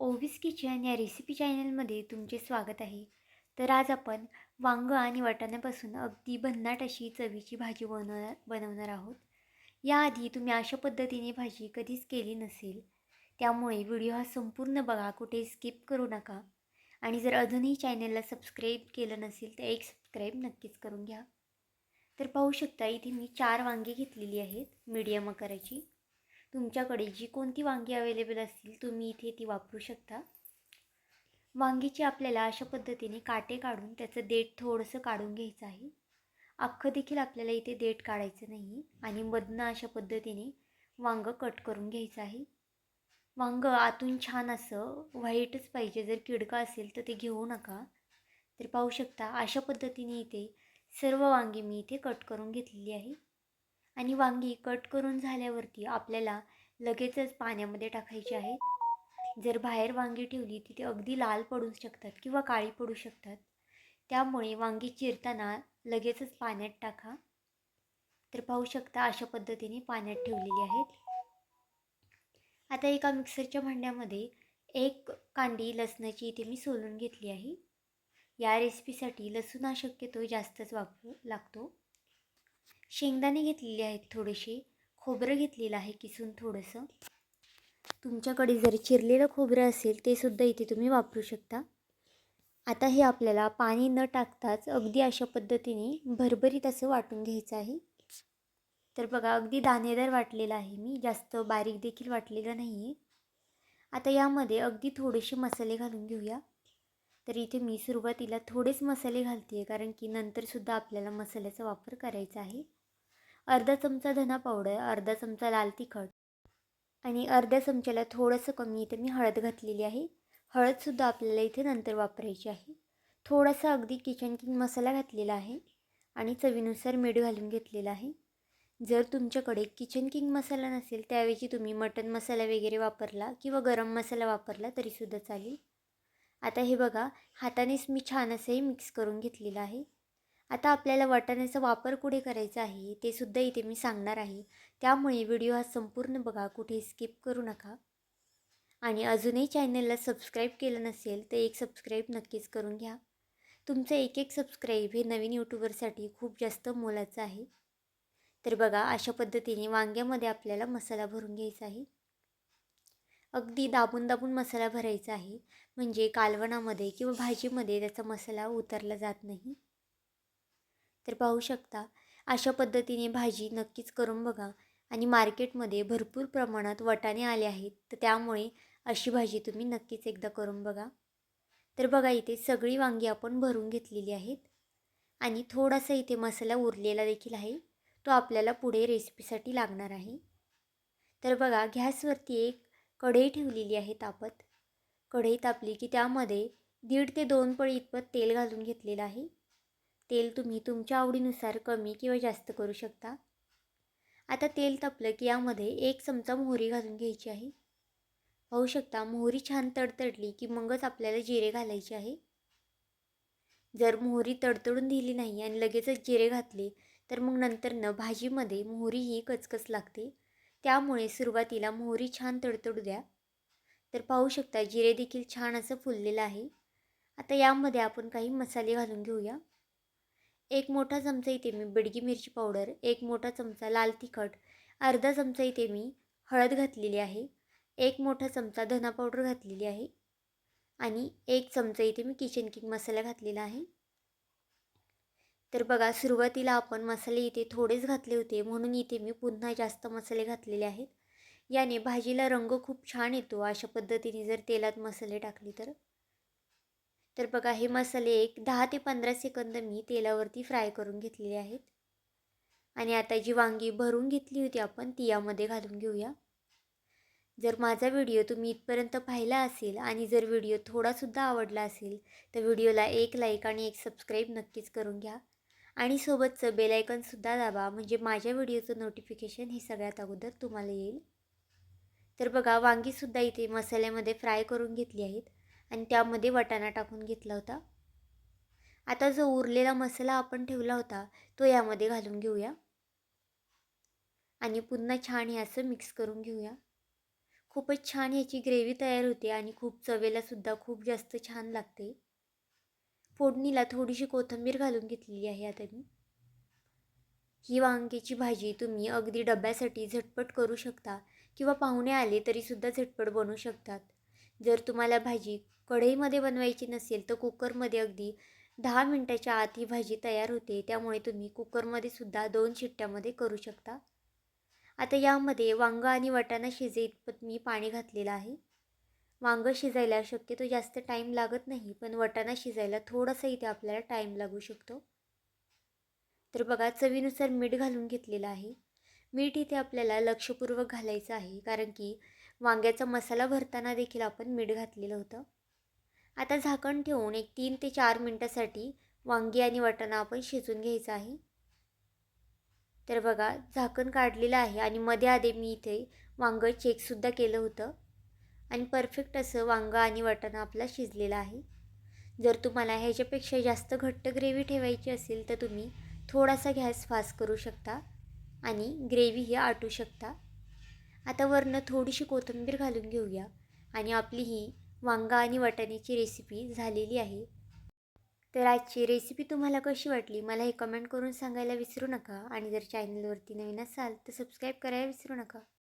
ओवीस kitchen या recipe चॅनलमध्ये तुमचे स्वागत आहे. तर आज आपण वांगं आणि वाटाण्यापासून अगदी भन्नाट अशी चवीची भाजी बनवणार बनवणार आहोत. याआधी तुम्ही अशा पद्धतीने भाजी कधीच केली नसेल त्यामुळे व्हिडिओ हा संपूर्ण बघा कुठे स्किप करू नका. आणि जर अजूनही चॅनलला सबस्क्राईब केलं नसेल तर एक सबस्क्राईब नक्कीच करून घ्या. तर पाहू शकता इथे मी चार वांगी घेतलेली आहेत मीडियम आकाराची. तुमच्याकडे जी कोणती वांगी अवेलेबल असतील तुम्ही इथे ती वापरू शकता. वांगीची आपल्याला अशा पद्धतीने काटे काढून त्याचं देठ थोडंसं काढून घ्यायचं आहे. अख्खं देखील आपल्याला इथे देठ काढायचं नाही आणि मधनं अशा पद्धतीने वांगं कट करून घ्यायचं आहे. वांगं आतून छान असं व्हाईटच पाहिजे. जर किडका असेल तर ते घेऊ नका. तर पाहू शकता अशा पद्धतीने इथे सर्व वांगी मी इथे कट करून घेतलेली आहे. आणि वांगी कट करून झाल्यावरती आपल्याला लगेचच पाण्यामध्ये टाकायची आहेत. जर बाहेर वांगी ठेवली तिथे अगदी लाल पडू शकतात किंवा काळी पडू शकतात. त्यामुळे वांगी चिरताना लगेचच पाण्यात टाका. तर पाहू शकता अशा पद्धतीने पाण्यात ठेवलेली आहेत. आता एका मिक्सरच्या भांड्यामध्ये एक कांडी लसणाची इथे मी सोलून घेतली आहे. या रेसिपीसाठी लसूण हा शक्यतो जास्तच वापरू लागतो. शेंगदाणे घेतलेले आहेत थोडेसे. खोबरं घेतलेलं आहे किसून थोडंसं. तुमच्याकडे जर चिरलेलं खोबरं असेल ते सुद्धा इथे तुम्ही वापरू शकता. आता हे आपल्याला पाणी न टाकताच अगदी अशा पद्धतीने भरभरीत असं वाटून घ्यायचं आहे. तर बघा अगदी दाणेदार वाटलेलं आहे मी. जास्त बारीक देखील वाटलेलं नाही आहे आता यामध्ये अगदी थोडेसे मसाले घालून घेऊया. तर इथे मी सुरुवातीला थोडेच मसाले घालते आहे कारण की नंतरसुद्धा आपल्याला मसाल्याचा वापर करायचा आहे. अर्धा चमचा धना पावडर अर्धा चमचा लाल तिखट आणि अर्ध्या चमच्याला थोडंसं कमी इथे मी हळद घातलेली आहे. हळदसुद्धा आपल्याला इथे नंतर वापरायची आहे. थोडासा अगदी किचन किंग मसाला घातलेला आहे आणि चवीनुसार मीठ घालून घेतलेला आहे. जर तुमच्याकडे किचन किंग मसाला नसेल त्याऐवजी तुम्ही मटन मसाला वगैरे वापरला किंवा गरम मसाला वापरला तरीसुद्धा चालेल. आता हे बघा हातानेच मी छान असंही मिक्स करून घेतलेलं आहे. आता आपल्याला वाटाण्याचा वापर कुठे करायचा आहे ते सुद्धा इथे मी सांगणार आहे. त्यामुळे व्हिडिओ हा संपूर्ण बघा कुठे स्किप करू नका. आणि अजूनही चॅनलला सबस्क्राईब केलं नसेल तर एक सबस्क्राईब नक्कीच करून घ्या. तुमचं एक एक सबस्क्राईब हे नवीन यूट्यूबरसाठी खूप जास्त मोलाचं आहे. तर बघा अशा पद्धतीने वांग्यामध्ये आपल्याला मसाला भरून घ्यायचा आहे. अगदी दाबून दाबून मसाला भरायचा आहे. म्हणजे कालवणामध्ये किंवा भाजीमध्ये त्याचा मसाला उतरला जात नाही. तर पाहू शकता. अशा पद्धतीने भाजी नक्कीच करून बघा. आणि मार्केटमध्ये भरपूर प्रमाणात वटाणे आले आहेत. तर त्यामुळे अशी भाजी तुम्ही नक्कीच एकदा करून बघा. तर बघा इथे सगळी वांगी आपण भरून घेतलेली आहेत. आणि थोडासा इथे मसाला उरलेला देखील आहे. तो आपल्याला पुढे रेसिपीसाठी लागणार आहे. तर बघा गॅसवरती एक कढई ठेवलेली आहे तापत. कढई तापली की त्यामध्ये दीड ते दोन पळी इतपत तेल घालून घेतलेलं आहे. तेल तुम्ही तुमच्या आवडीनुसार कमी किंवा जास्त करू शकता. आता तेल तापलं की यामध्ये एक चमचा मोहरी घालून घ्यायची आहे. पाहू शकता मोहरी छान तडतडली की मगच आपल्याला जिरे घालायचे आहे. जर मोहरी तडतडून दिली नाही आणि लगेचच जिरे घातले तर मग नंतरनं भाजीमध्ये मोहरी ही कचकच लागते. त्यामुळे सुरुवातीला मोहरी छान तडतडू द्या. तर पाहू शकता जिरे देखील छान असं फुललेलं आहे. आता यामध्ये आपण काही मसाले घालून घेऊया. एक मोठा चमचा इथे मी बिडगी मिरची पावडर एक मोठा चमचा लाल तिखट अर्धा चमचा इथे मी हळद घातलेली आहे एक मोठा चमचा धना पावडर घातलेली आहे आणि एक चमचा इथे मी किचन किंग मसाला घातलेला आहे. तर बघा सुरुवातीला आपण मसाले इथे थोडेच घातले होते म्हणून इथे मी पुन्हा जास्त मसाले घातलेले आहेत. याने भाजीला रंग खूप छान येतो अशा पद्धतीने जर तेलात मसाले टाकले तर. तर बघा हे मसाले एक दहा ते पंधरा सेकंद मी तेलावरती फ्राय करून घेतलेले आहेत. आणि आता जी वांगी भरून घेतली होती आपण ती यामध्ये घालून घेऊया. जर माझा व्हिडिओ तुम्ही इथपर्यंत पाहिला असेल आणि जर व्हिडिओ थोडासुद्धा आवडला असेल तर व्हिडिओला एक लाईक आणि एक सबस्क्राईब नक्कीच करून घ्या. आणि सोबतचं बेलायकनसुद्धा दाबा म्हणजे माझ्या व्हिडिओचं नोटिफिकेशन हे सगळ्यात अगोदर तुम्हाला येईल. तर बघा वांगीसुद्धा इथे मसाल्यामध्ये फ्राय करून घेतली आहेत. आणि त्यामध्ये वटाणा टाकून घेतला होता. आता जो उरलेला मसाला आपण ठेवला होता तो यामध्ये घालून घेऊया. आणि पुन्हा छान हे असं मिक्स करून घेऊया. खूपच छान ह्याची ग्रेव्ही तयार होते आणि खूप चवेलासुद्धा खूप जास्त छान लागते. फोडणीला थोडीशी कोथिंबीर घालून घेतलेली आहे आता मी. ही वांग्याची भाजी तुम्ही अगदी डब्यासाठी झटपट करू शकता किंवा पाहुणे आले तरीसुद्धा झटपट बनवू शकतात. जर तुम्हाला भाजी कढईमध्ये बनवायची नसेल तर कुकरमध्ये अगदी दहा मिनटाच्या आत ही भाजी तयार होते. त्यामुळे तुम्ही कुकरमध्ये सुद्धा दोन शिट्ट्यामध्ये करू शकता. आता यामध्ये वांगं आणि वाटाणा शिजे इतपत मी पाणी घातलेलं आहे. वांगं शिजायला शक्यतो जास्त टाईम लागत नाही पण वटाणा शिजायला थोडासा इथे आपल्याला टाईम लागू शकतो. तर बघा चवीनुसार मीठ घालून घेतलेलं आहे. मीठ इथे आपल्याला लक्षपूर्वक घालायचं आहे कारण की वांग्याचा मसाला भरताना देखील आपण मीठ घातलेलं होतं. आता झाकण ठेवून एक तीन ते चार मिनटासाठी वांगी आणि वाटाणा आपण शिजून घ्यायचं आहे. तर बघा झाकण काढलेलं आहे आणि मध्ये आधी मी इथे वांगं चेकसुद्धा केलं होतं. आणि परफेक्ट असं वांगं आणि वाटाणा आपला शिजलेला आहे. जर तुम्हाला ह्याच्यापेक्षा जास्त घट्ट ग्रेव्ही ठेवायची असेल तर तुम्ही थोडासा गॅस फास्ट करू शकता आणि ग्रेव्ही ही आटू शकता. आता वरनं थोडीशी कोथिंबीर घालून घेऊया. आणि आपली ही वांगा आणि वाटाण्याची रेसिपी झालेली आहे. तर आजची रेसिपी तुम्हाला कशी वाटली? मला हे कमेंट करून सांगायला विसरू नका. आणि जर चॅनलवरती नवीन असाल तर सबस्क्राईब करायला विसरू नका.